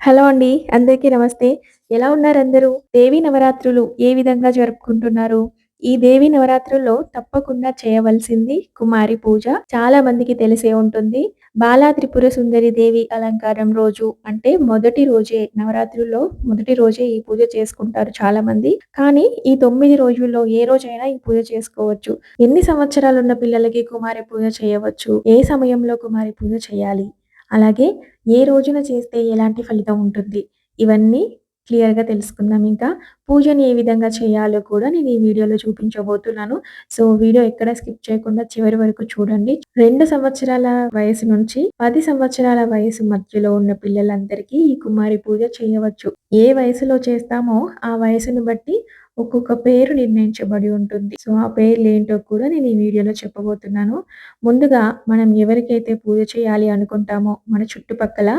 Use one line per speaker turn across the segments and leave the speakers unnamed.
Hello అండి. అందరికీ నమస్తే. ఎలా ఉన్నారందరూ? దేవి నవరాత్రులు ఏ విధంగా జరుపుకుంటున్నారు? ఈ దేవి నవరాత్రుల్లో తప్పకుండా చేయవలసింది కుమారి పూజ. చాలా మందికి తెలిసే ఉంటుంది. బాలా త్రిపుర సుందరి దేవి అలంకారం రోజు అంటే మొదటి రోజే నవరాత్రుల్లో మొదటి రోజే ఈ పూజ చేసుకుంటారు చాలా మంది కానీ ఈ తొమ్మిది రోజుల్లో ఏ రోజైనా ఈ పూజ చేసుకోవచ్చు. ఎన్ని సంవత్సరాలున్న పిల్లలకి కుమారి పూజ చేయవచ్చు? ఏ సమయంలో కుమారి పూజ చేయాలి? అలాగే ఏ రోజున చేస్తే ఎలాంటి ఫలితం ఉంటుంది? ఇవన్నీ క్లియర్‌గా తెలుసుకుందాం ఇంకా. పూజని ఏ విధంగా చేయాలో కూడా నేను ఈ వీడియోలో చూపించబోతున్నాను. సో, వీడియో ఎక్కడ స్కిప్ చేయకుండా చివరి వరకు చూడండి. రెండు సంవత్సరాల వయసు నుంచి పది సంవత్సరాల వయసు మధ్యలో ఉన్న పిల్లలందరికీ ఈ కుమారి పూజ చేయవచ్చు. ఏ వయసులో చేస్తామో ఆ వయసును బట్టి ఒక్కొక్క పేరు నిర్ణయించబడి ఉంటుంది. సో, ఆ పేర్లేంటో కూడా నేను ఈ వీడియోలో చెప్పబోతున్నాను. ముందుగా మనం ఎవరికైతే పూజ చేయాలి అనుకుంటామో మన చుట్టుపక్కల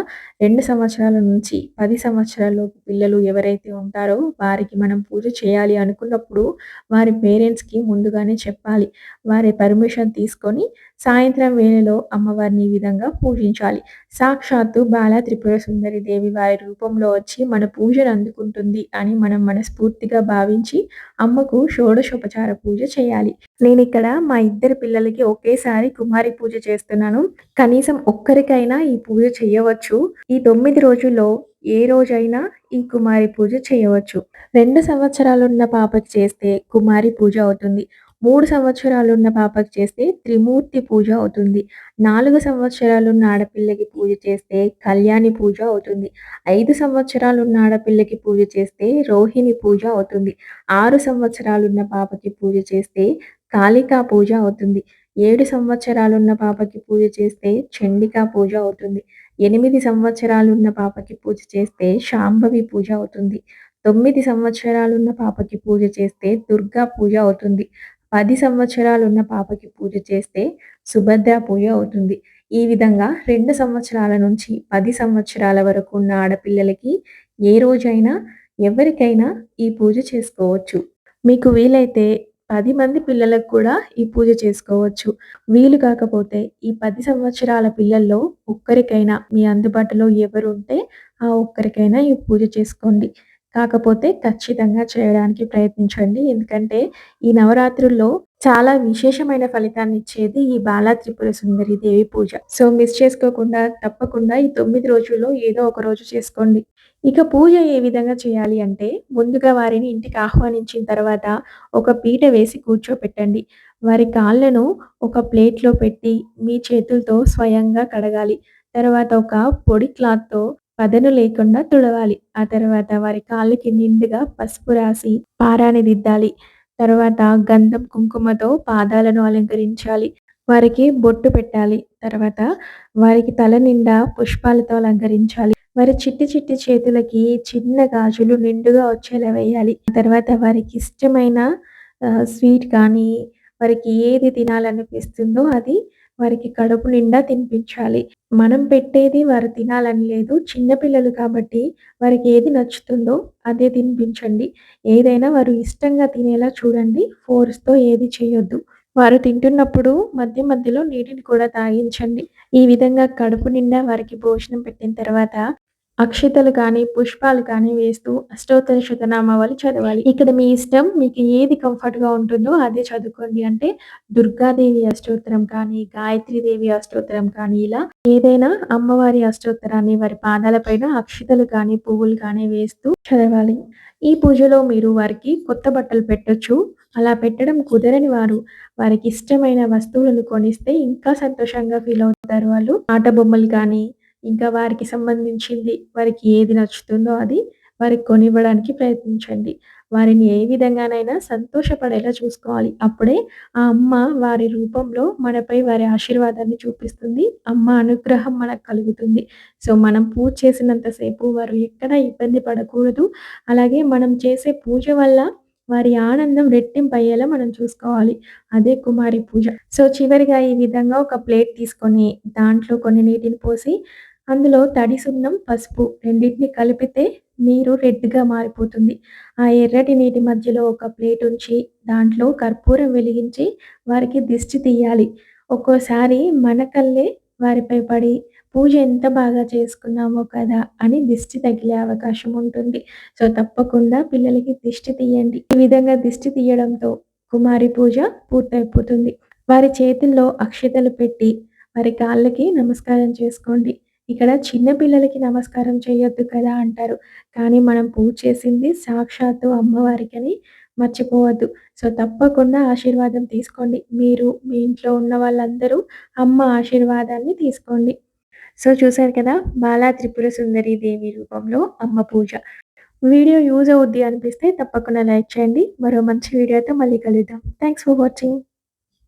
రెండు సంవత్సరాల నుంచి పది సంవత్సరాలలోపు పిల్లలు ఎవరైతే ఉంటారో వారికి మనం పూజ చేయాలి అనుకున్నప్పుడు వారి పేరెంట్స్‌కి ముందుగానే చెప్పాలి. వారి పర్మిషన్ తీసుకొని సాయంత్రం వేళలో అమ్మవారిని ఈ విధంగా పూజించాలి. సాక్షాత్తు బాలా త్రిపుర సుందరి దేవి వారి రూపంలో వచ్చి మన పూజను అందుకుంటుంది అని మనం మనస్ఫూర్తిగా భావించి అమ్మకు షోడశోపచార పూజ చేయాలి. నేను ఇక్కడ మా ఇద్దరి పిల్లలకి ఒకేసారి కుమారి పూజ చేస్తున్నాను. కనీసం ఒక్కరికైనా ఈ పూజ చేయవచ్చు. ఈ తొమ్మిది రోజుల్లో ఏ రోజైనా ఈ కుమారి పూజ చేయవచ్చు. రెండు సంవత్సరాలున్న పాపకి చేస్తే కుమారి పూజ అవుతుంది. మూడు సంవత్సరాలున్న పాపకి చేస్తే త్రిమూర్తి పూజ అవుతుంది. 4 సంవత్సరాలున్న ఆడపిల్లకి పూజ చేస్తే కళ్యాణి పూజ అవుతుంది. 5 సంవత్సరాలున్న ఆడపిల్లకి పూజ చేస్తే రోహిణి పూజ అవుతుంది. 6 సంవత్సరాలున్న పాపకి పూజ చేస్తే కాళికా పూజ అవుతుంది. ఏడు సంవత్సరాలున్న పాపకి పూజ చేస్తే చండికా పూజ అవుతుంది. 8 సంవత్సరాలున్న పాపకి పూజ చేస్తే శాంభవి పూజ అవుతుంది. 9 సంవత్సరాలున్న పాపకి పూజ చేస్తే దుర్గా పూజ అవుతుంది. 10 సంవత్సరాలున్న పాపకి పూజ చేస్తే సుభద్ర పూజ అవుతుంది. ఈ విధంగా రెండు సంవత్సరాల నుంచి పది సంవత్సరాల వరకు ఉన్న ఆడపిల్లలకి ఏ రోజైనా ఎవరికైనా ఈ పూజ చేసుకోవచ్చు. మీకు వీలైతే పది మంది పిల్లలకు కూడా ఈ పూజ చేసుకోవచ్చు. వీలు కాకపోతే ఈ పది సంవత్సరాల పిల్లల్లో ఒక్కరికైనా మీ అందుబాటులో ఎవరుంటే ఆ ఒక్కరికైనా ఈ పూజ చేసుకోండి. కాకపోతే ఖచ్చితంగా చేయడానికి ప్రయత్నించండి. ఎందుకంటే ఈ నవరాత్రుల్లో చాలా విశేషమైన ఫలితాన్ని ఇచ్చేది ఈ బాలా త్రిపుర సుందరి దేవి పూజ. సో, మిస్ చేసుకోకుండా తప్పకుండా ఈ తొమ్మిది రోజుల్లో ఏదో ఒక రోజు చేసుకోండి. ఇక పూజ ఏ విధంగా చేయాలి అంటే ముందుగా వారిని ఇంటికి ఆహ్వానించిన తర్వాత ఒక పీట వేసి కూర్చోపెట్టండి. వారి కాళ్ళను ఒక ప్లేట్‌లో పెట్టి మీ చేతులతో స్వయంగా కడగాలి. తర్వాత ఒక పొడి క్లాత్‌తో పదను లేకుండా తుడవాలి. ఆ తర్వాత వారి కాళ్ళకి నిండుగా పసుపు రాసి పారాని దిద్దాలి. తర్వాత గంధం, కుంకుమతో పాదాలను అలంకరించాలి. వారికి బొట్టు పెట్టాలి. తర్వాత వారికి తల నిండా పుష్పాలతో అలంకరించాలి. వారి చిట్టి చిట్టి చేతులకి చిన్న గాజులు నిండుగా వచ్చేలా వేయాలి. తర్వాత వారికి ఇష్టమైన స్వీట్ కానీ వారికి ఏది తినాలనిపిస్తుందో అది వారికి కడుపు నిండా తినిపించాలి. మనం పెట్టేది వారు తినాలని లేదు. చిన్న పిల్లలు కాబట్టి వారికి ఏది నచ్చుతుందో అదే తినిపించండి. ఏదైనా వారు ఇష్టంగా తినేలా చూడండి. ఫోర్స్‌తో ఏది చేయొద్దు. వారు తింటున్నప్పుడు మధ్య మధ్యలో నీటిని కూడా తాగించండి. ఈ విధంగా కడుపు నిండా వారికి భోజనం పెట్టిన తర్వాత అక్షతలు కానీ, పుష్పాలు కానీ వేస్తూ అష్టోత్తర శతనామావళి చదవాలి. ఇక్కడ మీ ఇష్టం. మీకు ఏది కంఫర్ట్‌గా ఉంటుందో అదే చదువుకోండి. అంటే దుర్గాదేవి అష్టోత్తరం కానీ, గాయత్రీదేవి అష్టోత్తరం కానీ ఇలా ఏదైనా అమ్మవారి అష్టోత్తరాన్ని వారి పాదాల పైన అక్షతలు కానీ, పువ్వులు కానీ వేస్తూ చదవాలి. ఈ పూజలో మీరు వారికి కొత్త బట్టలు పెట్టొచ్చు. అలా పెట్టడం కుదరని వారు వారికి ఇష్టమైన వస్తువులను కొనిస్తే ఇంకా సంతోషంగా ఫీల్ అవుతారు వాళ్ళు. ఆట బొమ్మలు కానీ, ఇంకా వారికి సంబంధించింది వారికి ఏది నచ్చుతుందో అది వారికి కొనివ్వడానికి ప్రయత్నించండి. వారిని ఏ విధంగానైనా సంతోషపడేలా చూసుకోవాలి. అప్పుడే ఆ అమ్మ వారి రూపంలో మనపై వారి ఆశీర్వాదాన్ని చూపిస్తుంది. అమ్మ అనుగ్రహం మనకు కలుగుతుంది. సో, మనం పూజ చేసినంతసేపు వారు ఎక్కడ ఇబ్బంది పడకూడదు. అలాగే మనం చేసే పూజ వల్ల వారి ఆనందం రెట్టింపయ్యేలా మనం చూసుకోవాలి. అదే కుమారి పూజ. సో, చివరిగా ఈ విధంగా ఒక ప్లేట్ తీసుకొని దాంట్లో కొన్ని నీటిని పోసి అందులో తడి సున్నం, పసుపు రెండింటిని కలిపితే నీరు రెడ్‌గా మారిపోతుంది. ఆ ఎర్రటి నీటి మధ్యలో ఒక ప్లేట్ ఉంచి దాంట్లో కర్పూరం వెలిగించి వారికి దిష్టి తీయాలి. ఒక్కోసారి మన కళ్ళే వారిపై పడి పూజ ఎంత బాగా చేసుకున్నామో కదా అని దిష్టి తగిలే అవకాశం ఉంటుంది సో తప్పకుండా పిల్లలకి దిష్టి తీయండి ఈ విధంగా దిష్టి తీయడంతో కుమారి పూజ పూర్తయిపోతుంది వారి చేతుల్లో అక్షతలు పెట్టి వారి కాళ్ళకి నమస్కారం చేసుకోండి ఇక్కడ చిన్న పిల్లలకి నమస్కారం చేయొద్దు కదా అంటారు. కానీ మనం పూజ చేసింది సాక్షాత్తు అమ్మవారికని మర్చిపోవద్దు. సో తప్పకుండా ఆశీర్వాదం తీసుకోండి. మీరు మీ ఇంట్లో ఉన్న వాళ్ళందరూ అమ్మ ఆశీర్వాదాన్ని తీసుకోండి. సో చూశారు కదా బాలా త్రిపుర సుందరి దేవి రూపంలో అమ్మ పూజ. వీడియో యూజ్ అవుద్ది అనిపిస్తే తప్పకుండా లైక్ చేయండి. మరో మంచి వీడియోతో మళ్ళీ కలుద్దాం. Thanks for watching